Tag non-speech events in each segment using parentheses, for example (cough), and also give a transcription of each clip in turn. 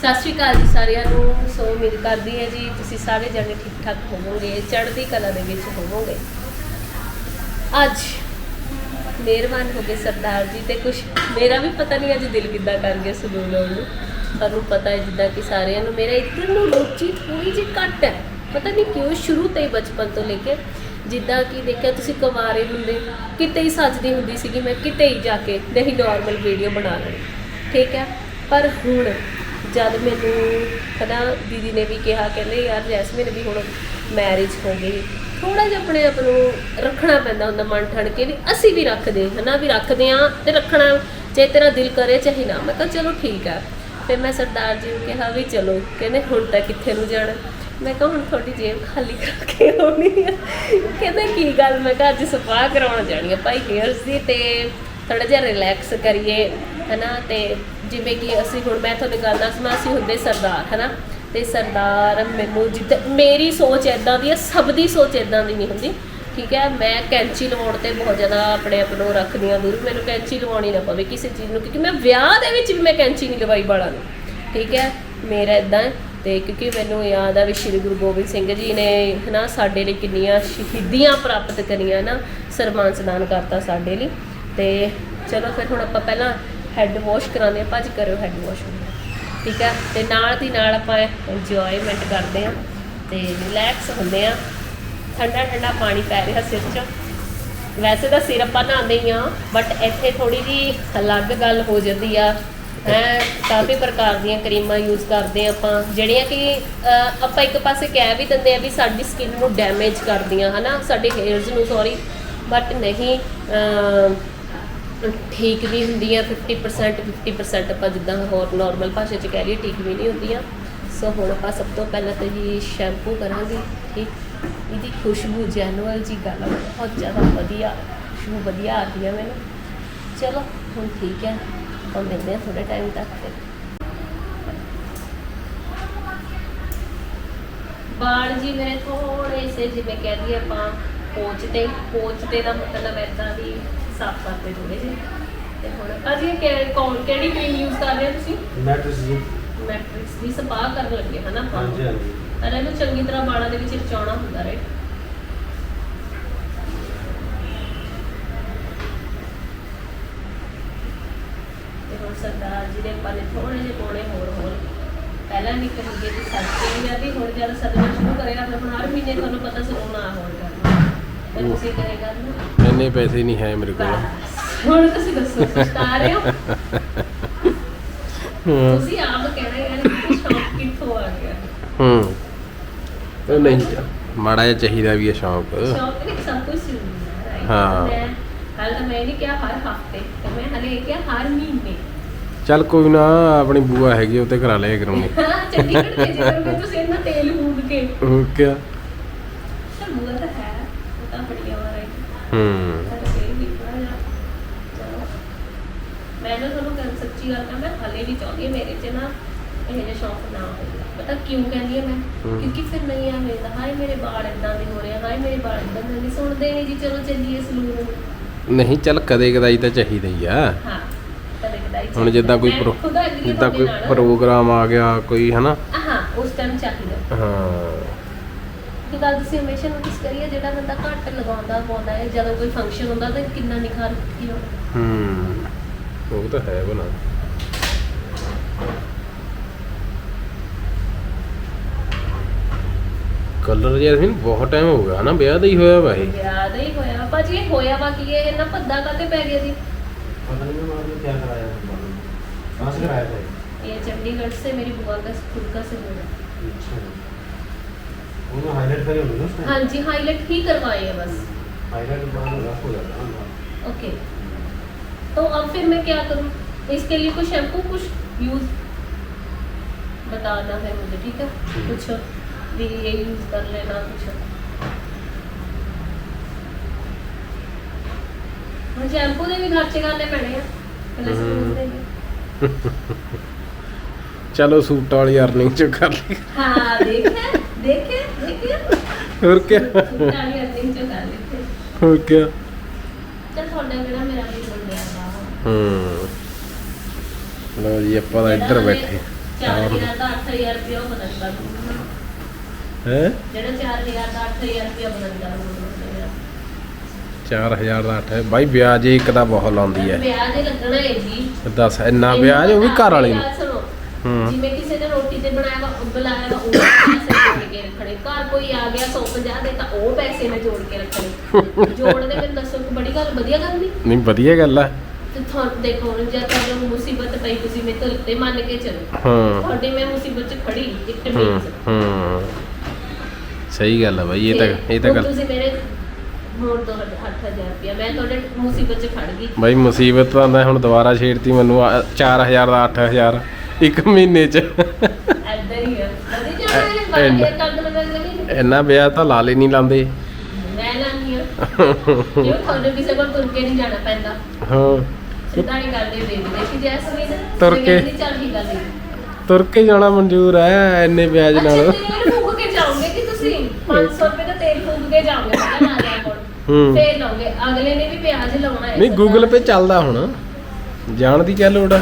ਸਤਿ ਸ਼੍ਰੀ ਅਕਾਲ ਜੀ ਸਾਰਿਆਂ ਨੂੰ। ਸੋ ਉਮੀਦ ਕਰਦੀ ਹਾਂ ਜੀ ਤੁਸੀਂ ਸਾਰੇ ਜਣੇ ਠੀਕ ਠਾਕ ਹੋਵੋਗੇ, ਚੜ੍ਹਦੀ ਕਲਾ ਦੇ ਵਿੱਚ ਹੋਵੋਗੇ। ਅੱਜ ਮਿਹਰਬਾਨ ਹੋ ਗਏ ਸਰਦਾਰ ਜੀ ਤੇ ਕੁਝ ਮੇਰਾ ਵੀ ਪਤਾ ਨਹੀਂ ਅੱਜ ਦਿਲ ਕਿੱਦਾਂ ਕਰ ਗਿਆ ਸਲੂਨ ਨੂੰ। ਤੁਹਾਨੂੰ ਪਤਾ ਹੈ ਜਿੱਦਾਂ ਕਿ ਸਾਰਿਆਂ ਨੂੰ ਮੇਰਾ ਇੱਧਰ ਨੂੰ ਰੁਚੀ ਥੋੜੀ ਜਿਹੀ ਘੱਟ ਹੈ। ਪਤਾ ਨਹੀਂ ਕਿਉਂ ਸ਼ੁਰੂ ਤੋਂ ਹੀ ਬਚਪਨ ਤੋਂ ਲੈ ਕੇ ਜਿੱਦਾਂ ਕਿ ਦੇਖਿਆ ਤੁਸੀਂ ਕੁਮਾਰੇ ਹੁੰਦੇ, ਕਿਤੇ ਹੀ ਸੱਜਦੀ ਹੁੰਦੀ ਸੀਗੀ ਮੈਂ, ਕਿਤੇ ਹੀ ਜਾ ਕੇ ਨਹੀਂ ਨਾਰਮਲ ਵੀਡੀਓ ਬਣਾ ਲੈਣੀ ਠੀਕ ਹੈ? ਪਰ ਹੁਣ ਜਦ ਮੈਨੂੰ ਹਨਾ ਦੀਦੀ ਨੇ ਵੀ ਕਿਹਾ, ਕਹਿੰਦੇ ਯਾਰ ਜੈਸਮੀਨ ਵੀ ਹੁਣ ਮੈਰਿਜ ਹੋ ਗਈ ਥੋੜਾ ਜਿਹਾ ਆਪਣੇ ਆਪ ਨੂੰ ਰੱਖਣਾ ਪੈਂਦਾ ਹੁੰਦਾ ਮਨ ਠਣ ਕੇ ਵੀ ਅਸੀਂ ਵੀ ਰੱਖਦੇ, ਹਨਾ ਵੀ ਰੱਖਦੇ ਆ ਤੇ ਰੱਖਣਾ, ਜੇ ਤੇਰਾ ਦਿਲ ਕਰੇ ਚਾਹੇ ਨਾ, ਮੈਂ ਕਿਹਾ ਚਲੋ ਠੀਕ ਆ। ਫਿਰ ਮੈਂ ਸਰਦਾਰ ਜੀ ਨੂੰ ਕਿਹਾ ਵੀ ਚਲੋ, ਕਹਿੰਦੇ ਹੁਣ ਤਾਂ ਕਿੱਥੇ ਨੂੰ ਜਾਣਾ। ਮੈਂ ਕਿਹਾ ਹੁਣ ਤੁਹਾਡੀ ਜੇਬ ਖਾਲੀ ਕਰਕੇ ਆਉਣੀ ਆ। ਕਹਿੰਦੇ ਕੀ ਗੱਲ, ਮੈਂ ਕਿਹਾ ਅੱਜ ਸਪਾ ਕਰਾਉਣ ਜਾਣੀ ਆ, ਭਾਈ ਹੇਅਰਸ ਦੀ ਤੇ ਥੋੜਾ ਜਿਹਾ ਰਿਲੈਕਸ ਕਰੀਏ। ਹਨਾ? ਤੇ ਜਿਵੇਂ ਕਿ ਅਸੀਂ ਹੁਣ ਮੈਂ ਤੁਹਾਨੂੰ ਗੱਲ ਦੱਸਣਾ ਅਸੀਂ ਹੁੰਦੇ ਸਰਦਾਰ, ਹਨਾ? ਤੇ ਸਰਦਾਰ ਮੈਨੂੰ ਜਿੱਦ, ਮੇਰੀ ਸੋਚ ਐਦਾਂ ਦੀ ਹੈ ਸਭ ਦੀ ਸੋਚ ਐਦਾਂ ਦੀ ਨਹੀਂ ਹੁੰਦੀ, ਠੀਕ ਹੈ? ਮੈਂ ਕੈਂਚੀ ਲਵਾਉਣ ਤੇ ਬਹੁਤ ਜ਼ਿਆਦਾ ਆਪਣੇ ਆਪ ਨੂੰ ਰੱਖਦੀ ਹਾਂ ਦੂਰ, ਮੈਨੂੰ ਕੈਂਚੀ ਲਵਾਉਣੀ ਨਾ ਪਵੇ ਕਿਸੇ ਚੀਜ਼ ਨੂੰ, ਕਿਉਂਕਿ ਮੈਂ ਵਿਆਹ ਦੇ ਵਿੱਚ ਵੀ ਮੈਂ ਕੈਂਚੀ ਨਹੀਂ ਲਵਾਈ ਬਾਲਾਂ ਨੂੰ, ਠੀਕ ਹੈ? ਮੇਰਾ ਇਦਾਂ ਤੇ ਕਿਉਂਕਿ ਮੈਨੂੰ ਯਾਦ ਆ ਵੀ ਸ਼੍ਰੀ ਗੁਰੂ ਗੋਬਿੰਦ ਸਿੰਘ ਜੀ ਨੇ, ਹਨਾ, ਸਾਡੇ ਲਈ ਕਿੰਨੀਆਂ ਸ਼ਹੀਦੀਆਂ ਪ੍ਰਾਪਤ ਕਰੀਆਂ ਨਾ ਸਰਮਾਨ ਸਦਾਨ ਕਰਤਾ ਸਾਡੇ ਲਈ, ਤੇ ਚਲੋ ਫਿਰ ਹੁਣ ਆਪਾਂ ਪਹਿਲਾਂ ਹੈੱਡ ਵਾਸ਼ ਕਰਾਉਂਦੇ ਆ ਭੱਜ ਕਰਿਓ ਹੈੱਡ ਵਾਸ਼ ਠੀਕ ਹੈ ਤੇ ਨਾਲ ਦੀ ਨਾਲ ਆਪਾਂ ਇੰਜੋਇਮੈਂਟ ਕਰਦੇ ਆ ਤੇ ਰਿਲੈਕਸ ਹੁੰਦੇ ਆ ਠੰਡਾ ਠੰਡਾ ਪਾਣੀ ਪੈ ਰਿਹਾ ਸਿਰ 'ਚ। ਵੈਸੇ ਤਾਂ ਸਿਰ ਆਪਾਂ ਨਹਾਉਂਦੇ ਹੀ ਆ ਬਟ ਇੱਥੇ ਥੋੜੀ ਜੀ ਅਲੱਗ ਗੱਲ ਹੋ ਜਾਂਦੀ ਆ। ਹੈ, ਕਾਫੀ ਪ੍ਰਕਾਰ ਦੀਆਂ ਕਰੀਮਾਂ ਯੂਜ਼ ਕਰਦੇ ਆ ਆਪਾਂ, ਜਿਹੜੀਆਂ ਕਿ ਆਪਾਂ ਇੱਕ ਪਾਸੇ ਕਹਿ ਵੀ ਦਿੰਦੇ ਆ ਵੀ ਸਾਡੀ ਸਕਿਨ ਨੂੰ ਡੈਮੇਜ ਕਰਦੀਆਂ, ਹਨਾ? ਸਾਡੇ ਹੇਅਰਸ ਨੂੰ ਸੌਰੀ ਬਟ ਨਹੀਂ ਠੀਕ ਵੀ ਹੁੰਦੀਆਂ 50% 50% ਆਪਾਂ ਜਿੱਦਾਂ ਹੋਰ ਨਾਰਮਲ ਭਾਸ਼ਾ 'ਚ ਕਹਿ ਲਈਏ, ਠੀਕ ਵੀ ਨਹੀਂ ਹੁੰਦੀਆਂ। ਸੋ ਹੁਣ ਆਪਾਂ ਸਭ ਤੋਂ ਪਹਿਲਾਂ ਤਾਂ ਹੀ ਸ਼ੈਂਪੂ ਕਰਾਂਗੇ, ਠੀਕ? ਇਹਦੀ ਖੁਸ਼ਬੂ ਜੈਨੂਅਲ ਜੀ ਗੱਲ ਬਹੁਤ ਜ਼ਿਆਦਾ ਵਧੀਆ, ਖੁਸ਼ਬੂ ਵਧੀਆ ਆਉਂਦੀ ਹੈ ਮੈਨੂੰ। ਚਲੋ, ਹੁਣ ਠੀਕ ਹੈ ਆਪਾਂ ਮਿਲਦੇ ਹਾਂ ਥੋੜੇ ਟਾਈਮ ਤੱਕ ਤੇ ਬਾਲ ਜੀ ਮੇਰੇ ਥੋੜੇ ਸੇ ਜਿਵੇਂ ਕਹਿ ਦਈਏ ਆਪਾਂ ਪੋਚਦੇ ਪੋਚਦੇ ਦਾ ਮਤਲਬ ਐਦਾਂ ਵੀ ਸਾਫ਼ ਕਰਦੇ ਥੋੜੇ ਜਿਹੇ। ਤੇ ਹੁਣ ਭਾਜੀ ਇਹ ਕਿ- ਕੌਣ ਕਿਹੜੀ ਕਰੀਮ ਯੂਜ਼ ਕਰ ਰਹੇ ਹੋ ਤੁਸੀਂ? ਮੈਟ੍ਰਿਕਸ ਜੀ ਮੈਟ੍ਰਿਕਸ ਦੀ ਸਪਾ ਕਰਨ ਲੱਗੇ ਹਨਾ? ਆਪਾਂ ਹਾਂਜੀ ਹਾਂਜੀ। ਪਰ ਇਹਨੂੰ ਚੰਗੀ ਤਰ੍ਹਾਂ ਵਾਲਾਂ ਦੇ ਵਿੱਚ ਰਚਾਉਣਾ ਹੁੰਦਾ ਰਾਈਟ ਤੇ ਹੁਣ ਸਰਦਾਰ ਜੀ ਦੇ ਆਪਾਂ ਨੇ ਥੋੜੇ ਜਿਹੇ ਕੋਣੇ ਹੋਰ ਹੋਰ। ਪਹਿਲਾਂ ਨਹੀਂ ਕਰੀਏ ਕਿ ਸੱਜੇ ਨਹੀਂ ਜਾਂਦੀ ਹੁਣ ਜਦ ਸੱਜਣਾ ਸ਼ੁਰੂ ਕਰਿਆ ਤਾਂ ਹੁਣ ਹਰ ਮਹੀਨੇ ਤੁਹਾਨੂੰ ਪਤਾ ਸਲੋਣਾ ਹੋਰ ਕਰਨਾ। ਤੇ ਤੁਸੀਂ ਕਰੇਗਾ ਨਾ ਇੰਨੇ ਪੈਸੇ ਨਹੀਂ ਹੈ ਮੇਰੇ ਕੋਲ। ਹੁਣ ਤੁਸੀਂ ਦੱਸੋ ਪਛਤਾ ਰਹੇ ਹੋ? ਹੂੰ। ਤੁਸੀਂ ਆਪ ਕਹਿਣਾ ਯਾਰ ਕਿ ਸ਼ੌਕ ਕਿੱਥੋਂ ਆ ਗਿਆ। ਹੂੰ। ਉਹ ਨਹੀਂ ਮਾੜਾ ਜਿਹਾ ਚਾਹੀਦਾ ਵੀ ਹੈ ਸ਼ੌਂਕ। ਸ਼ੌਕ ਨਹੀਂ ਸਭ ਕੁਝ ਹੁੰਦਾ ਹੈ ਹਾਂ। ਹਾਲ ਤਾਂ ਮੈਂ ਨਹੀਂ ਕਿਹਾ ਹਰ ਹਫ਼ਤੇ ਤੇ ਮੈਂ ਹਲੇ ਇਹ ਕਿਹਾ ਹਰ ਮਹੀਨੇ। ਚੱਲ ਕੋਈ ਨਾ ਆਪਣੀ ਬੂਆ ਹੈਗੀ ਉਹ ਤੇ ਕਰਾ ਲਿਆ ਕਰੂੰਗੀ। ਹਾਂ ਚੰਡੀਗੜ੍ਹ ਦੇ ਜਿਹੜੇ ਤੁਸੀਂ ਇਹਨਾਂ ਤੇਲ ਫੂਕ ਕੇ। ਕਿਆ ਚਲ ਬੁਆ ਤਾਂ ਹੈ ਉਹ ਤਾਂ ਬੜੀਆ ਵਾਲਾ ਹੈ ਹੂੰ ਪਰ ਫੇਰ ਵੀ ਥੋੜਾ ਜਿਹਾ ਚਲੋ ਮੈਂ ਨਾ ਤੁਹਾਨੂੰ ਗੱਲ ਸੱਚੀ ਗੱਲ ਕਹਾਂ ਮੈਂ ਹਲੇ ਨਹੀਂ ਚਾਹੁੰਦੀ ਹਾਂ ਮੇਰੇ 'ਚ ਨਾ ਇਹ ਜਿਹਾ ਸ਼ੌਕ ਨਾ ਹੋਵੇ ਪਤਾ ਕਿਉਂ ਕਹਿੰਦੀ ਹਾਂ ਮੈਂ ਹਮ। ਕਿਉਂਕਿ ਫਿਰ ਨਹੀਂ ਆ ਮਿਲਦਾ ਹਾਏ ਮੇਰੇ ਵਾਲ ਇਦਾਂ ਦੇ ਹੋ ਰਹੇ ਆ, ਹਾਏ ਮੇਰੇ ਵਾਲ ਇਦਾਂ ਦੇ ਨਹੀਂ ਸੁਣਦੇ ਨਹੀਂ ਜੀ ਚਲੋ ਚੱਲੀਏ ਸਲੂਨ ਨਹੀਂ ਚੱਲ ਕਦੇ ਕਦਾਈ ਤਾਂ ਚਾਹੀਦਾ ਹੀ ਆ ਹਾਂ ਕਦੇ ਕਦਾਈ ਹੁਣ। ਜਿੱਦਾਂ ਕੋਈ ਪ੍ਰੋ- ਜਿੱਦਾਂ ਕੋਈ। ਪ੍ਰੋਗਰਾਮ ਆ ਗਿਆ ਕੋਈ ਹਨਾ ਹਾਂ ਉਸ ਟਾਈਮ ਚਾਹੀਦਾ ਹਾਂ ਕਿ ਗੱਲ ਤੁਸੀਂ ਹਮੇਸ਼ਾ ਨੋਟਿਸ ਕਰੀਏ ਜਿਹੜਾ ਬੰਦਾ ਘੱਟ ਲਗਾਉਂਦਾ ਪਾਉਂਦਾ ਹੈ ਜਦੋਂ ਕੋਈ ਫੰਕਸ਼ਨ ਹੁੰਦਾ ਤਾਂ ਕਿੰਨਾ ਨਿਖਾਰ ਕੀ ਹੁੰਦਾ ਹੂੰ ਉਹ ਤਾਂ ਹੈ ਬਣਾ ਕਲਰ ਯਾਰ ਫਿਰ ਬਹੁਤ ਟਾਈਮ ਹੋ ਗਿਆ ਨਾ ਵਿਆਹ ਦਾ ਹੀ ਹੋਇਆ ਵਾ ਇਹ ਵਿਆਹ ਦਾ ਹੀ ਹੋਇਆ ਭਾਜੀ ਇਹ ਹੋਇਆ ਵਾ ਕੀ ਇਹ ਇੰਨਾ ਭੱਦਾ ਕਾਤੇ ਪੈ ਗਿਆ ਜੀ पता नहीं मैं आपने क्या कराया था बालों में? कहाँ से कराया था ये? ये चंडीगढ़ से मेरी बुआ का खुद का से हुआ अच्छा वो तो हाईलाइट करे होंगे ना उसमें हाँ जी हाईलाइट ही करवाए हैं बस हाईलाइट बाद में रफ हो जाता है ना बाल। ओके तो अब फिर मैं क्या करूँ इसके लिए कुछ शैम्पू कुछ यूज बताना है मुझे ठीक है ठीक। कुछ भी ये यूज कर लेना कुछ ਹੁਣ ਸ਼ੈਂਪੂ ਦੇ ਵੀ ਖਰਚੇ ਕਰਨੇ ਪੈਣੇ ਆ ਪਹਿਲੇ ਸਲੂਨ ਦੇ ਵੀ। ਚਲੋ ਸੂਟ ਵਾਲੀ ਅਰਨਿੰਗ ਚ ਕਰ ਲਈ ਹਾਂ ਦੇਖਿਆ ਦੇਖਿਆ ਦੇਖਿਆ ਹੋਰ ਕੀ ਸੁਣਾਲੀ ਅਰਨਿੰਗ ਚ ਕਰ ਲਿੱਤੇ ਹੋਰ ਕੀ ਚੱਲ ਤੁਹਾਡਾ ਕਿਹੜਾ ਮੇਰਾ ਵੀ ਬਣ ਗਿਆ ਵਾ ਹੂੰ। ਲੋ ਜੀ ਆਪਾਂ ਤਾਂ ਇੱਧਰ ਬੈਠੇ। 4000 ਦਾ 8000 ਰੁਪਇਆ ਉਹ ਕਰਦਾ ਹੈ? ਜਿਹੜਾ 4000 ਦਾ 8000 ਰੁਪਇਆ ਪਤਾ ਨਹੀਂ ਕਰਦਾ 4000 ਦਾ 8 ਬਾਈ ਵਿਆਜ ਇੱਕ ਦਾ ਬਹੁਤ ਲਾਉਂਦੀ ਹੈ ਵਿਆਜ ਹੀ ਲੱਗਣਾ ਹੈ ਜੀ। ਦੱਸ ਇੰਨਾ ਵਿਆਜ ਉਹ ਵੀ ਘਰ ਵਾਲੀ ਨੂੰ? ਹੂੰ। ਜਿਵੇਂ ਕਿਸੇ ਨੇ ਰੋਟੀ ਤੇ ਬਣਾਇਆ ਵਾ ਉਹ ਬੁਲਾਇਆ ਵਾ ਉਹ ਘਰ ਕੋਈ ਆ ਗਿਆ 150 ਦੇ ਤਾਂ ਉਹ ਪੈਸੇ ਮੈਂ ਜੋੜ ਕੇ ਰੱਖਣੇ। ਜੋੜਦੇ ਮੈਨੂੰ ਦੱਸੋ ਕਿ ਬੜੀ ਗੱਲ ਵਧੀਆ ਗੱਲ ਨਹੀਂ? ਨਹੀਂ ਵਧੀਆ ਗੱਲ ਆ। ਤੇ ਤੁਹਾਨੂੰ ਦੇਖੋ ਹੁਣ ਜਦ ਤੁਹਾਨੂੰ ਮੁਸੀਬਤ ਪਈ ਤੁਸੀਂ ਮੇਰੇ ਤੋਂ ਉੱਤੇ ਮੰਨ ਕੇ ਚੱਲੋ। ਹਾਂ। ਤੁਹਾਡੇ ਮੈਂ ਮੁਸੀਬਤ 'ਚ ਖੜੀ ਇੱਕ ਹੂੰ ਮੀਨਸ ਹੂੰ। ਸਹੀ ਗੱਲ ਆ ਬਾਈ ਇਹ ਤਾਂ ਇਹ ਤਾਂ ਹੁਣ ਗੱਲ ਤੁਸੀਂ ਮੇਰੇ ਮੋੜ ਤੋਂ 8000 ਰੁਪਇਆ ਮੈਂ ਤੁਹਾਡੇ ਮੁਸੀਬਤ 'ਚ ਖੜ ਗਈ। ਬਾਈ ਮੁਸੀਬਤ ਤਾਂ ਮੈਂ ਹੁਣ ਦੁਬਾਰਾ ਛੇੜਤੀ ਮੈਨੂੰ ਆ- 4000 ਦਾ 8000 ਇੱਕ ਮਹੀਨੇ ਚ। ਐਦਾਂ ਹੀ ਆ। ਐ- ਬਾਹਰ ਇੰਨਾ ਵਿਆਜ ਤਾਂ ਲਾਲੇ ਨਹੀਂ ਲਾਉਂਦੇ ਮੈਂ ਆ। ਜੇ ਤੁਹਾਨੂੰ ਕਿਸੇ ਕੋਲ ਤੁਰ ਕੇ ਨਹੀਂ ਜਾਣਾ ਪੈਂਦਾ। ਹਾਂ। ਸਿੱਧਾ ਹੀ ਗੱਲ ਦੇ ਦੇ ਦੇ ਕਿ ਜੈਸਮੀਨ ਤੁਰ ਕੇ। ਚੱਲ ਠੀਕ ਨਹੀਂ ਤੁਰ ਕੇ ਜਾਣਾ ਮਨਜ਼ੂਰ ਹੈ ਇੰਨੇ ਵਿਆਜ ਨਾਲ। ਫੂਕ ਕੇ ਜਾਓਗੇ ਕਿ ਤੁਸੀਂ। 500 ਰੁਪਏ ਦਾ ਤੇਲ ਫੂਕ ਕੇ ਜਾਓਗੇ ਨਾ ਲਿਆ ਕੋਲ ਹੂੰ। ਫੇਰ ਲਾਓਗੇ। ਅਗਲੇ ਨੇ ਵੀ ਪਿਆਜ਼ ਲਾਉਣਾ ਹੈ ਨਹੀਂ ਗੂਗਲ ਪੇ ਚੱਲਦਾ ਹੁਣ। ਜਾਣ ਦੀ ਕੀ ਲੋੜ ਆ?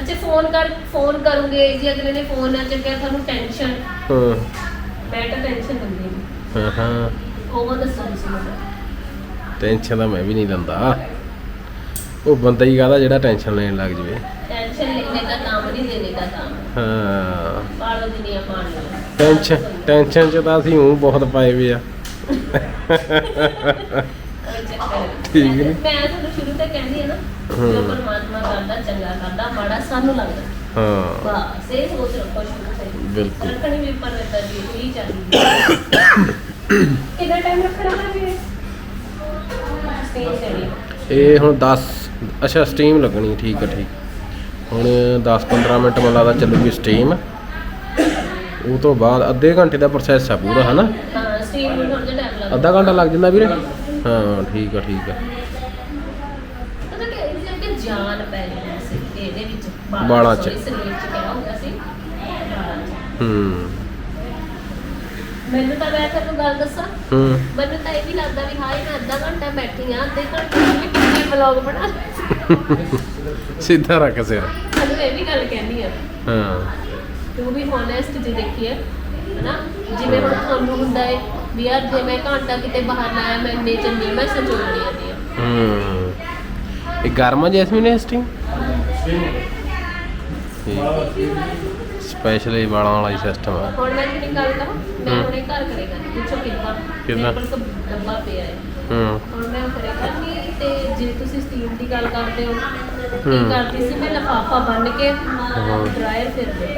ਅੱਛਾ ਫੋਨ ਕਰ ਫੋਨ ਕਰੋਗੇ। ਜੀ ਅਗਲੇ ਨੇ ਫੋਨ ਨਾ ਚੱਕਿਆ ਤੁਹਾਨੂੰ ਟੈਨਸ਼ਨ ਹਾਂ। ਮੈਂ ਟੈਨਸ਼ਨ ਲੈਂਦੀ ਮੈਂ ਵੀ ਨਹੀਂ ਲੈਂਦਾ। ਉਹ ਬੰਦਾ ਹੀ ਕਹਦਾ ਜਿਹੜਾ ਟੈਨਸ਼ਨ ਲੈਣ ਲੱਗ ਜਵੇ। ਟੈਨਸ਼ਨ ਲੈਣੇ ਦਾ ਨਾਮ ਨਹੀਂ ਦੇਣੇ ਦਾ ਨਾਮ ਹਾਂ। ਪਾਲੋ ਦੁਨੀਆ ਪਾਣ ਟੈਨਸ਼ਨ ਟੈਨਸ਼ਨ ਚ ਤਾਂ ਅਸੀਂ ਹੂੰ ਬਹੁਤ ਪਾਏ ਵੇ ਆ। ਠੀਕ ਨੀ? ਮੈਂ ਤੁਹਾਨੂੰ ਸ਼ੁਰੂ ਤੋਂ ਕਹਿੰਦੀ ਆ ਨਾ ਜੋ ਪਰਮਾਤਮਾ ਕਰਦਾ ਚੰਗਾ ਕਰਦਾ ਮਾੜਾ ਸਾਨੂੰ ਲੱਗਦਾ। ਹਾਂ। ਬਸ ਇਹ ਸੋਚ ਰੱਖੋ ਸ਼ੁਰੂ ਬਿਲਕੁਲ। ਰੱਖਣੀ ਵੀ ਪਰ ਰਹਿਤਾ ਜੀ ਹੀ ਚਾਹੀਦੀ ਕਿੰਨਾ ਟਾਈਮ ਰੱਖਣਾ ਹੈ ਵੀਰੇ ਸਟੇਜ ਚੜੀ ਇਹ ਹੁਣ 10 ਅੱਛਾ ਸਟੀਮ ਲੱਗਣੀ ਠੀਕ ਆ ਠੀਕ ਹੁਣ 10 15 ਮਿੰਟ ਮੈਨੂੰ ਲੱਗਦਾ ਚੱਲੂਗੀ ਸਟੀਮ ਉਹ ਤੋਂ ਬਾਅਦ ਅੱਧੇ ਘੰਟੇ ਦਾ ਪ੍ਰੋਸੈਸ ਆ ਪੂਰਾ ਹਨਾ ਹਾਂ ਸਟੇਜ ਨੂੰ ਥੋੜਾ ਜਿਹਾ ਟਾਈਮ ਲੱਗਦਾ ਅੱਧਾ ਘੰਟਾ ਲੱਗ ਜਾਂਦਾ ਵੀਰੇ ਹਾਂ ਠੀਕ ਆ ਠੀਕ ਆ ਪਤਾ ਕਿ ਇਹਦੇ ਕਰਕੇ ਜਾਨ ਪੈ ਜਾਣੀ ਸੀ ਇਹਦੇ ਵਿੱਚ ਵਾਲਾਂ 'ਚ। sorry, ਸਰੀਰ ਚ ਕਿਹਾ। ਹੂੰ। ਮੈਨੂੰ ਤਾਂ ਮੈਂ ਤੁਹਾਨੂੰ ਗੱਲ ਦੱਸਾਂ? ਹੂੰ। ਮੈਨੂੰ ਤਾਂ ਇਹ ਵੀ ਲੱਗਦਾ ਵੀ ਹਾਏ ਮੈਂ ਅੱਧਾ ਘੰਟਾ ਬੈਠੀ ਆ ਅੱਧੇ ਘੰਟੇ ਵਿੱਚ ਕਿੰਨੇ ਵਲੌਗ ਬਣਾ (laughs) ਲਏ। ਸਿੱਧਾ ਰੱਖ ਸਿਰ। ਤੁਹਾਨੂੰ ਇਹ ਵੀ ਗੱਲ ਕਹਿਣੀ ਆ। ਹਾਂ। ਤੂੰ ਵੀ ਹੋਨੈਸਟ ਜੇ ਦੇਖੀਏ ਹਨਾ? ਜਿਵੇਂ ਹੁਣ ਤੁਹਾਨੂੰ ਹੁੰਦਾ ਹੈ ਵੀ ਯਾਰ ਜੇ ਮੈਂ ਘੰਟਾ ਕਿਤੇ ਬਾਹਰ ਨਾ ਆਇਆ ਮੈਂ ਚ ਨਹੀਂ ਮੈਂ ਸੰਜੋੜਨੀ ਆਉਂਦੀ ਆ। ਹੂੰ। ਇਹ ਗਰਮ ਜੈਸਮੀਨ ਇਹ ਸਟੀਮ ਸਪੈਸ਼ਲੀ ਵਾਲਾਂ ਵਾਲਾ ਹੀ ਸਿਸਟਮ ਆ। ਹੁਣ ਮੈਂ ਜਿਹੜੀ ਗੱਲ ਕਰਾਂ ਮੈਂ ਹਮ। ਹੁਣੇ ਘਰ ਕਰੇਗਾ ਪੁੱਛੋ ਕਿੱਦਾਂ? ਕਿੱਦਾਂ? ਮੇਰੇ ਕੋਲ ਤਾਂ ਡੱਬਾ ਪਿਆ ਹੈ। ਹੂੰ। ਹੁਣ ਮੈਂ ਉਹ ਕਰੇਗਾ ਨਹੀਂ ਤੇ ਜੇ ਤੁਸੀਂ ਸਟੀਮ ਦੀ ਗੱਲ ਕਰਦੇ ਹੋ ਕੀ ਹਮ। ਕਰਦੀ ਸੀ ਮੈਂ ਲਫਾਫਾ ਬੰਨ ਕੇ ਹਾਂ। ਡਰਾਇਰ ਫਿਰ ਦੇ।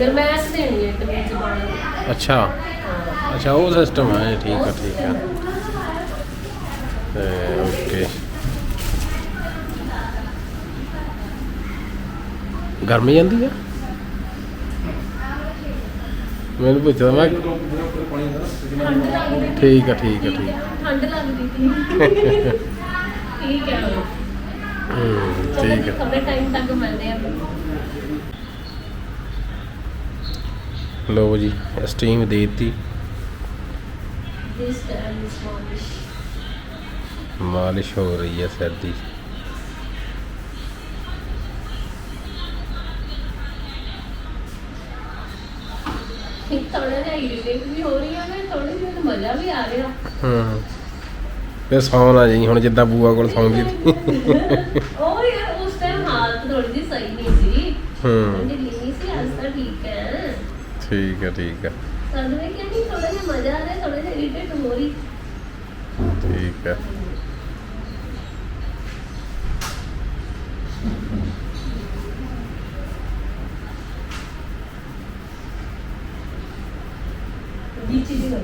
ਗਰਮੈਸ਼ ਦੇਣੀ ਹੈ ਟਮੇ ਜ਼ਬਾਨ ਨੂੰ ਅੱਛਾ। ਉਹ ਸਿਸਟਮ ਹੈ ਠੀਕ ਆ ਠੀਕ ਆ। ਤੇ ਓਕੇ। ਗਰਮੀ ਜਾਂਦੀ ਆ? ਮੈਨੂੰ ਪੁੱਛਦਾ ਮੈਂ ਠੰਡ ਲੱਗਦੀ ਠੀਕ ਆ ਠੀਕ ਆ ਠੀਕ ਆ। ਠੰਡ ਲੱਗਦੀ ਸੀ ਠੀਕ ਹੈ। ਹੂੰ ਠੀਕ ਆ। ਥੋੜੇ ਟਾਈਮ ਤੱਕ ਮਿਲਦੇ ਆ। ਲਓ ਜੀ ਸਟੀਮ ਦੇ ਦਿੱਤੀ। ਦਿਸ ਟਾਈਮ ਇਸ ਮਾਲਿਸ਼ ਮਾਲਿਸ਼ ਹੋ ਰਹੀ ਹੈ ਸਿਰ ਦੀ ਥੋੜਾ ਜਿਹਾ ਇਰੀਟੇਟ ਵੀ ਹੋ ਰਹੀ ਹੈ ਮੈਂ ਥੋੜੀ ਜਿਹੀ ਮਜ਼ਾ ਵੀ ਆ ਰਿਹਾ। ਹੂੰ। ਤੇ ਸੌਂ ਨਾ ਜਾਈ ਹੁਣ ਜਿੱਦਾਂ ਬੂਆ ਕੋਲ ਸੌਂ ਗਈ ਸੀ। ਉਹ ਯਾਰ ਉਸ ਟਾਈਮ ਹਾਲਤ ਥੋੜੀ ਜਿਹੀ ਸਹੀ ਨਹੀਂ ਸੀ। ਹੂੰ। ਢਿੱਲੀ ਨਹੀਂ ਸੀ ਅੱਜ ਤਾਂ ਠੀਕ ਹੈ। ਠੀਕ ਆ ਠੀਕ ਸਾਨੂੰ ਇਹ ਕਹਿੰਦੀ ਥੋੜਾ ਜਿਹਾ ਮਜ਼ਾ ਆ ਰਿਹਾ ਥੋੜਾ ਜਿਹਾ ਇਰੀਟੇਟ ਹੋ। ਰਹੀ ਠੀਕ ਆ ਦੀ ਚੀਜ਼ ਹੋਈ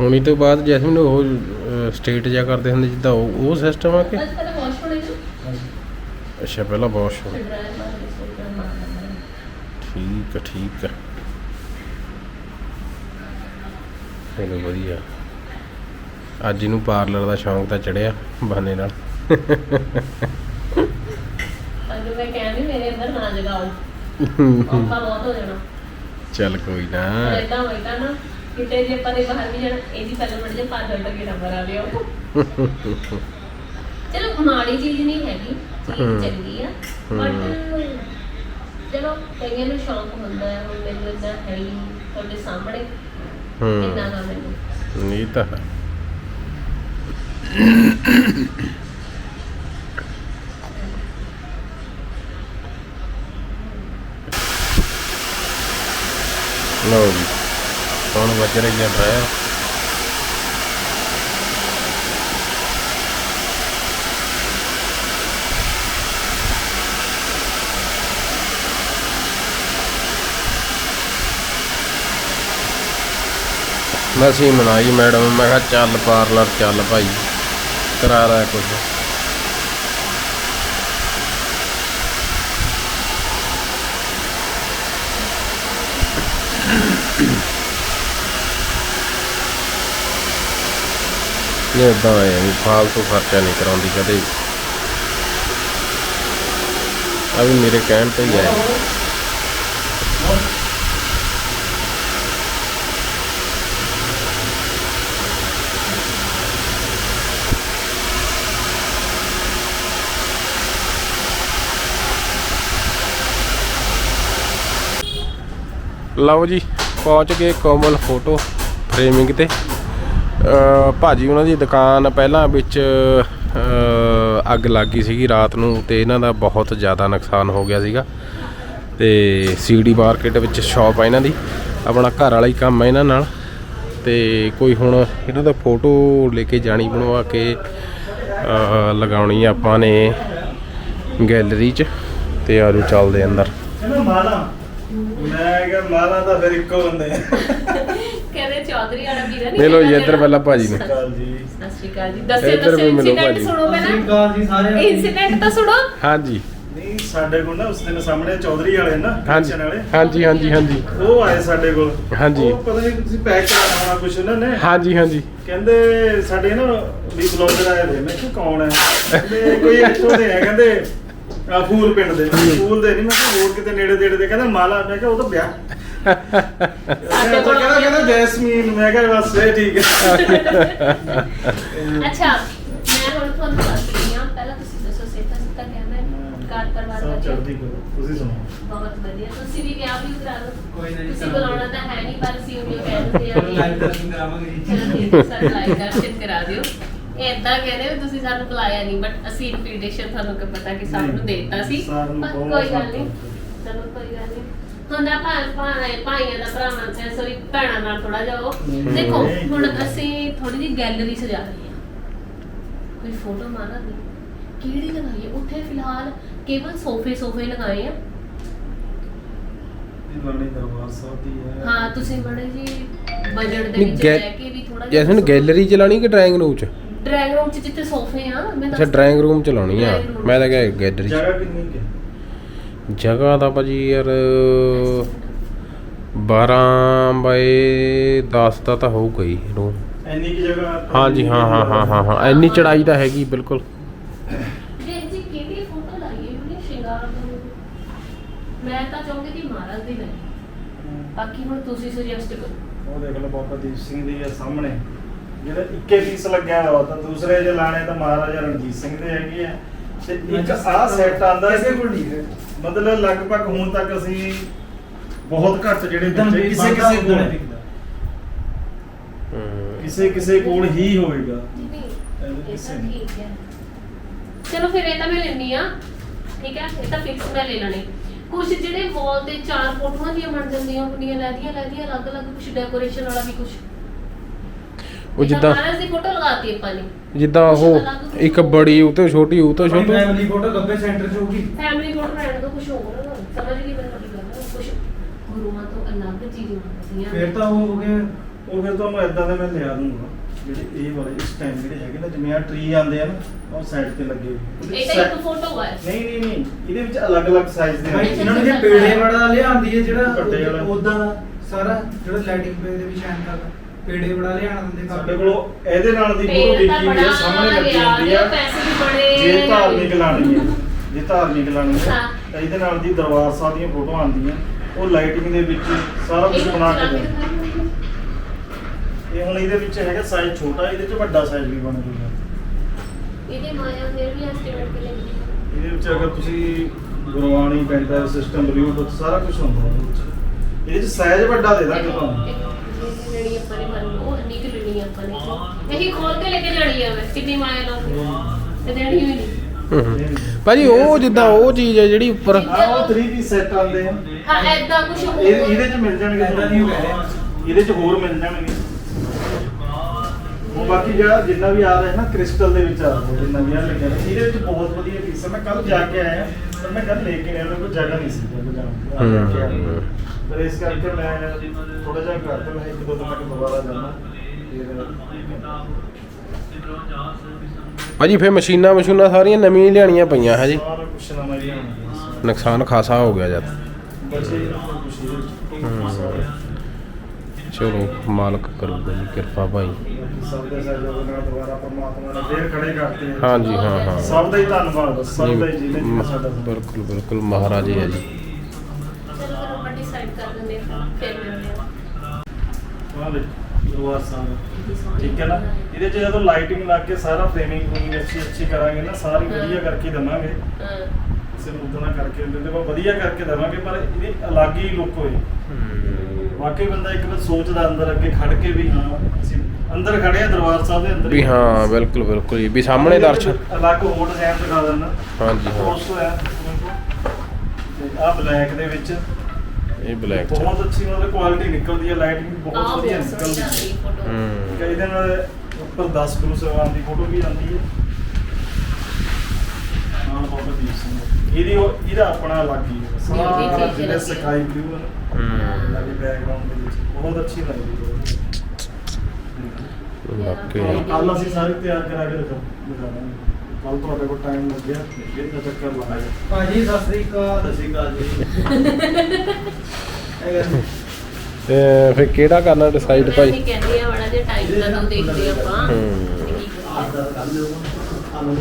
ਹੁਣੀ ਤੋਂ ਬਾਅਦ ਜੈਸਮੀਨ ਉਹ ਸਟੇਟ ਜਾ ਕਰਦੇ ਹੁੰਦੇ ਜਿੱਦਾਂ ਉਹ ਉਹ ਸਿਸਟਮ ਆ ਕਿ? ਅੱਜ ਪਹਿਲਾਂ ਵਾਸ਼ ਹੋਣੇ ਨੂੰ। ਅੱਛਾ ਪਹਿਲਾਂ ਵਾਸ਼ ਮਾਰਨਾ ਠੀਕ ਆ ਠੀਕ ਆ। ਚਲੋ ਵਧੀਆ। ਅੱਜ ਇਹਨੂੰ ਪਾਰਲਰ ਦਾ ਸ਼ੌਂਕ ਤਾਂ ਚੜਿਆ ਬਹਾਨੇ ਨਾਲ। ਅਗਰ ਮੈਂ ਕਹਿੰਦੀ ਮੇਰੇ ਅੰਦਰ ਨਾ ਜਗਾਓ। ਔਖਾ ਬਹੁਤ ਹੋ ਜਾਣਾ। ਚੱਲ ਕੋਈ ਨਾ। ਏਦਾਂ ਹੋਏਗਾ ਨਾ ਕਿਤੇ ਜੇ ਆਪਾਂ ਨੇ ਬਾਹਰ ਵੀ ਜਾਣਾ ਇਹਦੀ ਪਹਿਲਾਂ ਮੜ ਜਾ ਪੰਜ ਡਾਲਰ ਕੇ ਨੰਬਰ ਆ ਲਿਓ। ਚਲੋ ਮਾੜੀ ਚੀਜ਼ ਨਹੀਂ ਹੈਗੀ। ਚੀਜ਼ ਚੰਗੀ ਆ। ਬਟ ਚਲੋ ਕਈਆਂ ਨੂੰ ਸ਼ੌਂਕ ਹੁੰਦਾ ਹੈ ਹੁਣ ਮੈਨੂੰ ਇਦਾਂ ਹੈ ਹੀ ਤੁਹਾਡੇ ਸਾਹਮਣੇ। ਇੰਨਾ ਹੂੰ ਨਾ ਮੈਨੂੰ। ਇਹ ਤਾਂ ਹੈ ਲਓ ਜੀ ਹੁਣ ਵੱਜ ਸੀ ਮਨਾਈ ਮੈਡਮ ਮੈਂ ਕਿਹਾ ਚੱਲ ਪਾਰਲਰ ਚੱਲ ਭਾਈ ਕਰਾ ਲੈ ਕੁਝ ਇਹ ਇਦਾਂ ਹੈ ਵੀ ਫਾਲਤੂ ਖਰਚਾ ਨਹੀਂ ਕਰਾਉਂਦੀ ਕਦੇ। ਆ ਵੀ ਮੇਰੇ ਕਹਿਣ ਤੇ ਹੀ ਹੈ ਲਓ ਜੀ, ਪਹੁੰਚ ਗਏ ਕੋਮਲ ਫੋਟੋ ਫਰੇਮਿੰਗ ਤੇ। ਭਾਜੀ, ਉਹਨਾਂ ਦੀ ਦੁਕਾਨ ਪਹਿਲਾਂ ਵਿੱਚ ਅੱਗ ਲੱਗ ਗਈ ਸੀਗੀ ਰਾਤ ਨੂੰ ਤੇ ਇਹਨਾਂ ਦਾ ਬਹੁਤ ਜ਼ਿਆਦਾ ਨੁਕਸਾਨ ਹੋ ਗਿਆ ਸੀਗਾ। ਤੇ ਸੀਡੀ ਮਾਰਕੀਟ ਵਿੱਚ ਸ਼ਾਪ ਆ ਇਹਨਾਂ ਦੀ, ਆਪਣਾ ਘਰ ਵਾਲਾ ਹੀ ਕੰਮ ਹੈ ਇਹਨਾਂ ਨਾਲ। ਤੇ ਕੋਈ ਹੁਣ ਇਹਨਾਂ ਦਾ ਫੋਟੋ ਲੈ ਕੇ ਜਾਣੀ, ਬਣਵਾ ਕੇ ਲਗਾਉਣੀ ਆਪਾਂ ਨੇ ਗੈਲਰੀ 'ਚ ਤੇ ਆਜੋ ਚੱਲਦੇ ਅੰਦਰ। ਮੈਂ ਕਿਹਾ ਮਾਲਾ ਤਾਂ ਫਿਰ ਇੱਕੋ ਬੰਦੇ। ਆ ਕਹਿੰਦੇ ਚੌਧਰੀ ਵਾਲਾ ਵੀਰਾ ਨਹੀਂ ਲੈ ਜੀ ਇੱਧਰ ਪਹਿਲਾਂ ਭਾਜੀ ਨੂੰ। ਕਾਲ ਜੀ। ਸਤਿ ਸ਼੍ਰੀ ਅਕਾਲ ਜੀ। ਦੱਸੇ ਇੱਧਰ ਦੱਸੇ ਵੀ ਮਿਲੋ ਇਨਸੀਡੈਂਟ ਭਾਜੀ। ਸੁਣੋ ਪਹਿਲਾਂ। ਕਾਲ ਜੀ ਸਾਰਿਆਂ ਇਨਸੀਡੈਂਟ ਤਾਂ ਸੁਣੋ। ਹਾਂਜੀ। ਨਹੀਂ ਸਾਡੇ ਕੋਲ ਨਾ ਉਸ ਦਿਨ ਸਾਹਮਣੇ ਚੌਧਰੀ ਵਾਲੇ ਨਾ ਹਾਂਜੀ। kitchen ਵਾਲੇ। ਹਾਂਜੀ ਹਾਂਜੀ ਹਾਂਜੀ। ਉਹ ਆਏ ਸਾਡੇ ਕੋਲ। ਹਾਂਜੀ। ਉਹ ਪਤਾ ਨਹੀਂ ਤੁਸੀਂ ਪੈਕ ਕਰਾਉਣਾ ਹੋਣਾ ਕੁਝ ਉਹਨਾਂ ਨੇ? ਹਾਂਜੀ ਹਾਂਜੀ। ਕਹਿੰਦੇ ਸਾਡੇ ਨਾ ਵੀ ਬਲੌਗਰ ਆਏ ਦੇ ਮੈਂ ਕਿਹਾ ਕੌਣ ਹੈ? ਕਹਿੰਦੇ ਕੋਈ ਇੱਥੋਂ ਦੇ ਆ ਕਹਿੰਦੇ ਆ ਫੂਲ ਪਿੰਡ ਦੇ। ਫੂਲ ਦੇ ਨਹੀਂ ਮੈਂ ਕਿਹਾ ਹੋਰ ਕਿਤੇ ਨੇੜੇ ਤੇੜੇ ਦੇ ਕਹਿੰਦਾ ਮਾਲਾ ਮੈਂ ਕਿਹਾ ਉਹ ਤਾਂ ਵਿਆਹ। ਸਾਡੇ ਕੋਲ ਕਹਿੰਦਾ ਕਹਿੰਦਾ ਜੈਸਮੀਨ ਮੈਂ ਕਿਹਾ ਬਸ ਇਹ ਠੀਕ ਹੈ। ਅੱਛਾ ਮੈਂ ਹੁਣ ਤੁਹਾਨੂੰ ਦੱਸ ਰਹੀ ਹਾਂ ਪਹਿਲਾਂ ਤੁਸੀਂ ਦੱਸੋ ਸੇਤਾ ਸੇਤਾ ਹੈ। ਘਰ ਪਰਿਵਾਰ ਸਭ ਵਧੀਆ? ਚੜ੍ਹਦੀ ਕਰੋ ਤੁਸੀਂ ਸੁਣਾਓ? ਬਹੁਤ ਵਧੀਆ। ਤੁਸੀਂ ਵੀ ਵਿਆਹ ਵੀ ਕਰਾ ਲਓ। ਕੋਈ ਨਹੀਂ, ਤੁਸੀਂ। ਬੁਲਾਉਣਾ ਤਾਂ ਹੈ ਨਹੀਂ ਪਰ ਅਸੀਂ ਉਹ ਕਹਿੰਦੇ ਆ ਲਾਈਵ ਦਰਸ਼ਨ ਕਰਾਵਾਂਗੇ ਜੀ ਲਾਈਵ ਦਰਸ਼ਨ ਕਰਾ ਦਿਓ। ਇਦਾਂ ਕਹਿੰਦੇ ਵੀ ਤੁਸੀਂ ਸਾਨੂੰ ਬੁਲਾਇਆ ਨਹੀਂ ਬਟ ਅਸੀਂ ਇਨਵੀਟੇਸ਼ਨ ਤੁਹਾਨੂੰ ਕਿ ਪਤਾ ਕਿ ਸਭ ਨੂੰ ਦੇਤਾ ਸੀ। ਪਰ ਬਹੁਤ ਕੋਈ ਗੱਲ ਨਹੀਂ। ਚਲੋ ਕੋਈ ਗੱਲ ਨਹੀਂ। ਹੁੰਦਾ ਭਾਂ ਭਾਂ ਭਾਈਆਂ ਦਾ ਭਰਾਵਾਂ ਤੇ ਸੋਰੀ ਭੈਣਾਂ ਨਾਲ ਥੋੜਾ ਜਿਹਾ ਉਹ। ਹਮ। ਦੇਖੋ। ਹੁਣ ਅਸੀਂ ਥੋੜੀ ਜਿਹੀ ਗੈਲਰੀ ਸਜਾ ਰਹੀ ਹਾਂ ਕੋਈ ਫੋਟੋ ਮਾਰਾ ਦੀ ਕਿਹੜੀ ਲਗਾਈਏ? ਉੱਥੇ ਫਿਲਹਾਲ ਕੇਵਲ ਸੋਫੇ ਸੋਫੇ ਲਗਾਏ ਆ। ਇਹ ਤੁਹਾਡੇ ਦਰਬਾਰ ਸਾਹਿਬ ਦੀ ਹੈ। ਹਾਂ ਤੁਸੀਂ ਬੜੇ ਜੀ ਬਜਟ ਦੇ ਨਹੀਂ, ਵਿੱਚ ਗੈ- ਲੈ ਕੇ ਵੀ ਥੋੜਾ ਜੈਸਨ ਗੈਲਰੀ ਚ ਲਾਣੀ ਕਿ ਡਰਾਇੰਗ ਰੂਮ ਚ? ਡਰਾਇੰਗ ਰੂਮ 'ਚ ਜਿੱਥੇ ਸੋਫੇ ਆ ਮੈਂ ਅੱਛਾ ਡਰਾਇੰਗ ਰੂਮ ਚ ਲਾਉਣੀ ਆ। Drawing room। ਮੈਂ ਤਾਂ ਕਿਹਾ ਗੈਲਰੀ ਚ। ਜਗ੍ਹਾ ਕਿੰਨੀ ਕੁ ਹੈ? ਜਗ੍ਹਾ ਤਾਂ ਭਾਜੀ ਯਾਰ 12 ਬਾਏ 10 ਦਾ ਤਾਂ ਹੋਊਗਾ ਹੀ ਰੂਮ ਇੰਨੀ ਕੀ ਜਗ੍ਹਾ ਹਾਂਜੀ ਹਾਂ ਹਾਂ ਹਾਂ ਹਾਂ ਹਾਂ। ਇੰਨੀ ਚੜਾਈ ਤਾਂ ਹੈਗੀ ਬਿਲਕੁਲ। ਜੀ ਜੀ ਕਿਹੜੀ ਫੋਟੋ ਲਾਈਏ ਉਹਨੇ ਸ਼ਿੰਗਾਰ ਦਾ ਮੈਂ ਤਾਂ ਚਾਹੁੰਦੀ ਸੀ ਮਹਾਰਾਜ ਦੀ ਲਈ ਬਾਕੀ ਹੁਣ ਤੁਸੀਂ ਸੁਜੈਸਟ ਕਰੋ। ਉਹ ਦੇਖ ਲਓ ਬਾਬਾ ਦੀਪ ਸਿੰਘ ਦੀ ਆ ਸਾਹਮਣੇ। ਜਿਹੜਾ ਇੱਕੇ ਪੀਸ ਲੱਗਿਆ ਹੋਇਆ ਤਾਂ ਦੂਸਰੇ ਜੇ ਲਾਣੇ ਤਾਂ ਮਹਾਰਾਜਾ ਰਣਜੀਤ ਸਿੰਘ ਦੇ ਹੈਗੇ ਆ। ਤੇ ਇੱਕ ਆਹ ਸੈੱਟ ਆਂਦਾ ਕਿਸੇ ਕੋਲ ਨਹੀਂ ਹੈ। ਮਤਲਬ ਲਗਭਗ ਹੁਣ ਤੱਕ ਅਸੀਂ ਬਹੁਤ ਘੱਟ ਜਿਹੜੇ ਬੱਚੇ ਕਿਸੇ ਕਿਸੇ ਕੋਲ ਕਿਸੇ ਕਿਸੇ ਕੋਲ ਹੀ ਹੋਵੇਗਾ। ਚਲੋ ਫਿਰ ਇਹ ਤਾਂ ਮੈਂ ਲੈਣੀ ਆ ਠੀਕ ਹੈ ਇਹ ਤਾਂ ਫਿਕਸ ਮੈਂ ਲੈ ਲੈਣੀ। ਕੁਝ ਜਿਹੜੇ ਵਾਲ ਤੇ ਚਾਰ ਫੋਟੋਆਂ ਦੀਆਂ ਬਣ ਜਾਂਦੀਆਂ ਹੁੰਦੀਆਂ ਲੈਦੀਆਂ ਲੈਦੀਆਂ ਅਲੱਗ-ਅਲੱਗ ਕੁਝ ਡੈਕੋਰੇਸ਼ਨ ਵਾਲਾ ਵੀ ਕੁਝ ਉਹ ਜਿੱਦਾਂ ਮਹਾਰਾਜ ਦੀ ਫੋਟੋ ਲਗਾਤੀ ਆਪਾਂ ਨੇ। ਜਿੱਦਾਂ ਉਹ ਇੱਕ ਬੜੀ ਉਹ ਤੋਂ ਛੋਟੀ ਉਹ ਤੋਂ ਛੋਟੀ। ਫੈਮਿਲੀ ਫੋਟੋ ਗੱਬੇ ਸੈਂਟਰ 'ਚ ਹੋਊਗੀ। ਫੈਮਿਲੀ ਫੋਟੋ ਰਹਿਣ ਤੋਂ ਕੁਝ ਹੋਰ ਸਮਝ ਗਈ ਮੈਂ ਤੁਹਾਡੀ ਗੱਲ ਕੁਝ ਗੁਰੂਆਂ ਤੋਂ ਅਲੱਗ ਚੀਜ਼ ਹੁੰਦੀਆਂ ਫਿਰ ਤਾਂ ਉਹ ਹੋ ਗਿਆ ਉਹ ਫਿਰ ਤੁਹਾਨੂੰ ਇਦਾਂ ਦੇ ਮੈਂ ਲਿਆ ਦੂੰਗਾ ਜਿਹੜੇ ਇਹ ਵਾਲੇ ਇਸ ਟਾਈਮ ਜਿਹੜੇ ਹੈਗੇ ਨਾ ਜਿਵੇਂ ਆ ਟਰੀ ਆਉਂਦੇ ਆ ਨਾ ਉਹ ਸਾਈਡ ਤੇ ਲੱਗੇ ਹੋਏ। ਇਹ ਤਾਂ ਇੱਕ ਫੋਟੋ ਹੈ ਨਹੀਂ ਨਹੀਂ ਨਹੀਂ ਇਹਦੇ ਵਿੱਚ ਅਲੱਗ-ਅਲੱਗ ਸਾਈਜ਼ ਦੇ ਭਾਈ ਨੇ। ਇਹਨਾਂ ਨੇ ਜੇ ਪੇੜੇ ਬੜਾ ਲਿਆਂਦੀ ਹੈ ਜਿਹੜਾ ਵਾਲਾ। ਉਦਾਂ ਦਾ ਸਾਰਾ ਜਿਹੜਾ ਲਾਈਟਿੰਗ ਪੇ ਦੇ ਵੀ ਸ਼ਾਈਨ ਕਰਦਾ। ਪੇੜੇ ਬੜਾ ਲਿਆਣ ਦਿੰਦੇ ਸਾਡੇ ਕੋਲ ਇਹਦੇ ਨਾਲ ਦੀ ਫੋਟੋ ਪੇੜ ਤਾਂ ਵਿਕੀ ਹੋਈ ਆ ਸਾਹਮਣੇ ਬੜਾ ਲੱਗੀ ਲਿਆ ਹੁੰਦੀ ਆ ਪੈਸੇ ਵੀ ਬੜੇ ਜੇ ਧਾਰਮਿਕ ਲਾਣੀ ਹੈ ਜੇ ਧਾਰਮਿਕ ਲਾਣੀ ਹੈ ਹਾਂ। ਤਾਂ ਇਹਦੇ ਨਾਲ ਦੀ ਦਰਬਾਰ ਸਾਹਿਬ ਦੀਆਂ ਫੋਟੋਆਂ ਆਉਂਦੀਆਂ ਉਹ ਲਾਈਟਿੰਗ ਦੇ ਵਿੱਚ ਸਾਰਾ ਕੁਝ ਬਣਾ ਕੇ ਦਿੰਦੇ। ਇਹ ਹੁਣ ਇਹਦੇ ਵਿੱਚ ਹੈਗਾ ਸਾਈਜ਼ ਛੋਟਾ ਇਹਦੇ ਚ ਵੱਡਾ ਸਾਈਜ਼ ਵੀ ਬਣ ਜੂਗਾ। ਇਹਦੇ ਮਾਇਆ ਫਿਰ ਵੀ ਐਸਟੀਮੇਟ ਕਿ ਲੈਂਦੀ ਇਹਦੇ ਵਿੱਚ ਅਗਰ ਤੁਸੀਂ ਗੁਰਬਾਣੀ ਪੈਂਦਾ ਸਿਸਟਮ ਬਲੂਟੁੱਥ ਸਾਰਾ ਕੁਝ ਹੁੰਦਾ ਇਹਦੇ ਵਿੱਚ। ਇਹਦੇ ਚ ਸਾਈਜ਼ ਵੱਡਾ ਦੇ ਦਾਂਗੇ ਤੁਹਾਨੂੰ। ਜਿਹੜੀ ਆਪਾਂ ਨੇ ਮੰਨ ਲਓ ਇੰਨੀ ਕੁ ਲੈਣੀ ਆ ਆਪਾਂ ਨੇ ਇਹੀ ਖੋਲ ਕੇ ਲੈ ਕੇ ਜਾਣੀ ਆ ਮੈਂ ਕਿੰਨੀ ਮਾਇਆ ਲਾਉਂਦੀ ਤੇ ਦੇਣੀ ਵੀ ਨਹੀਂ। ਭਾਜੀ ਉਹ ਜਿੱਦਾਂ ਉਹ ਚੀਜ਼ ਹੈ ਜਿਹੜੀ ਉੱਪਰ। ਉਹ 3 ਪੀਸ ਸੈੱਟ ਆਉਂਦੇ ਆ। ਹਾਂ ਐਦਾਂ ਕੁਝ ਇਹ ਇਹਦੇ ਚ ਮਿਲ ਜਾਣਗੇ ਏਦਾਂ ਨਹੀਂ ਰਿਹਾ। ਇਹਦੇ ਚ ਹੋਰ ਮਿਲ ਜਾਣਗੇ। ਉਹ ਬਾਕੀ ਜਿਹੜਾ ਜਿੰਨਾ ਵੀ ਆ ਰਿਹਾ ਨਾ ਕ੍ਰਿਸਟਲ ਦੇ ਵਿੱਚ ਆ ਰਿਹਾ ਜਿੰਨਾ ਵੀ ਆ ਲੱਗਿਆ ਇਹਦੇ ਵਿੱਚ ਬਹੁਤ ਵਧੀਆ ਪੀਸ ਹੈ ਮੈਂ ਕੱਲ ਜਾ ਕੇ ਆਇਆ। ਪਰ ਮੈਂ ਕੱਲ ਲੈ ਕੇ ਆਇਆ ਮੇਰੇ ਕੋਲ ਜਗ੍ਹਾ ਨਹੀਂ ਸੀ ਜਗ੍ਹਾ ਜਾਣ ਦੀ। ਆ ਜਾ ਕੇ ਆਇਆ। ਪਰ ਇਸ ਕਰਕੇ ਮੈਂ ਥੋੜਾ ਜਿਹਾ ਘਰ ਤੋਂ ਮੈਂ ਇੱਕ ਦੋ ਦਿਨ ਤੱਕ ਦੁਬਾਰਾ ਜਾਣਾ ਭਾਜੀ ਫੇ ਮਸ਼ੀਨਾਂ ਮਸ਼ੀਨਾਂ ਸਾਰੀਆਂ ਨਵੀਆਂ ਲਿਆਣੀਆਂ ਪਈਆਂ ਹੈ ਜੀ ਸਾਰਾ ਕੁਛ ਨਵਾਂ ਹੀ ਆਉਣਾ ਨੁਕਸਾਨ ਖਾਸਾ ਹੋ ਗਿਆ ਜਦ ਬੱਚੇ ਨਾ ਸਾਰੇ। ਚਲੋ ਮਾਲਕ ਕਰੂਗਾ ਜੀ ਕਿਰਪਾ ਭਾਈ ਸਭ ਦੇ ਸਹਿਯੋਗ ਨਾਲ ਦੁਬਾਰਾ ਪਰਮਾਤਮਾ ਨੇ ਫੇਰ ਖੜੇ ਕਰਤੇ ਆ। ਹਾਂਜੀ ਹਾਂ ਹਾਂ। ਸਭ ਦਾ ਹੀ ਧੰਨਵਾਦ ਸਭ ਦਾ ਹੀ ਜਿਹਨੇ ਜਿਹਨੇ ਸਾਡਾ ਬਿਲਕੁਲ ਬਿਲਕੁਲ ਮਹਾਰਾਜ ਹੀ ਹੈ ਜੀ। ਚਲੋ ਫਿਰ ਆਪਾਂ ਡਿਸਾਈਡ ਕਰ ਦਿੰਦੇ ਹਾਂ ਫਿਰ ਮਿਲਦੇ ਹਾਂ। ਆਹ ਲੈ ਦਰਬਾਰ ਸਾਹਿਬ। ਠੀਕ ਹੈ ਨਾ? ਇਹਦੇ ਚ ਜਦੋਂ ਲਾਈਟਿੰਗ ਲਾ ਕੇ ਸਾਰਾ ਫਰੇਮਿੰਗ ਫਰੂਮਿੰਗ ਅੱਛੀ ਅੱਛੀ ਕਰਾਂਗੇ ਨਾ ਸਾਰੀ ਵਧੀਆ ਕਰਕੇ ਦਵਾਂਗੇ। ਹਾਂ। ਕਿਸੇ ਨੂੰ ਉਦਾਂ ਕਰਕੇ ਦਿੰਦੇ ਪਰ ਵਧੀਆ ਕਰਕੇ ਦਵਾਂਗੇ ਪਰ ਇਹਦੀ ਅਲੱਗ ਹੀ ਲੁੱਕ ਹੋਏ। ਵਾਕਈ ਬੰਦਾ ਇੱਕ ਵਾਰ ਸੋਚਦਾ ਅੰਦਰ ਅੱਗੇ ਖੜ ਕੇ ਵੀ ਹਾਂ ਅਸੀਂ ਅੰਦਰ ਖੜੇ ਆ ਦਰਬਾਰ ਸਾਹਿਬ ਦੇ ਅੰਦਰ ਵੀ ਹਾਂ ਬਿਲਕੁਲ ਬਿਲਕੁਲ ਜੀ। ਵੀ ਸਾਹਮਣੇ ਦਰਸ਼ਨ। ਅਲੱਗ ਹੋਰ ਡਿਜ਼ਾਈਨ ਦਿਖਾ ਦਿੰਦਾ। ਹਾਂਜੀ ਹਾਂ। ਉਸ ਤੋਂ ਹੈ ਆ ਬਲੈਕ ਦੇ ਵਿੱਚ ਇਹ ਬਲੈਕ ਚ। ਬਹੁਤ ਅੱਛੀ ਮਤਲਬ ਕੁਆਲਿਟੀ ਨਿਕਲਦੀ ਹੈ ਲਾਈਟਿੰਗ ਵੀ ਬਹੁਤ ਵਧੀਆ ਬਹੁਤ ਨਿਕਲਦੀ ਹੈ। ਹੂੰ ਇਹਦੇ ਨਾਲ ਉੱਪਰ 10 ਗੁਰੂ ਸਾਹਿਬਾਨ ਦੀ ਫੋਟੋ ਵੀ ਆਉਂਦੀ ਹੈ ਬਾਬਾ ਦੀਪ ਸਿੰਘ ਇਹਦੀ ਇਹਦਾ ਆਪਣਾ ਅਲੱਗ ਹੀ ਹੈ ਸਾਰਾ ਜਿਹੜਾ ਹੀ ਹੈ। ਸਕਾਈ ਬਲੂ ਹੈ। ਹੂੰ ਬੈਕਗ੍ਰਾਉਂਡ ਦੇ ਵਿੱਚ। ਬਹੁਤ ਅੱਛੀ ਲੱਗਦੀ ਹੈ ਵਾਕਈ ਕੱਲ ਅਸੀਂ ਸਾਰੇ ਤਿਆਰ ਕਰਾ ਕੇ ਰੱਖ ਕੱਲ ਤੁਹਾਡੇ ਕੋਲ ਟਾਈਮ ਲੱਗਿਆ। ਫਿਰ ਤਾਂ ਚੱਕਰ ਲਾਇਆ। ਭਾਜੀ ਸਤਿ ਸ੍ਰੀ ਅਕਾਲ। ਸਤਿ ਸ਼੍ਰੀ ਅਕਾਲ ਜੀ। ਤੇ ਫਿਰ ਕਿਹੜਾ ਕਰਨਾ ਡਿਸਾਈਡ ਭਾਈ? ਅਸੀਂ ਕਹਿੰਦੇ ਆ ਬੜਾ ਜਿਹਾ ਟਾਈਮ ਦਾ ਦੇਖਦੇ ਆਪਾਂ। ਹੂੰ। ਤੇ ਕੀ ਕਰੀਏ।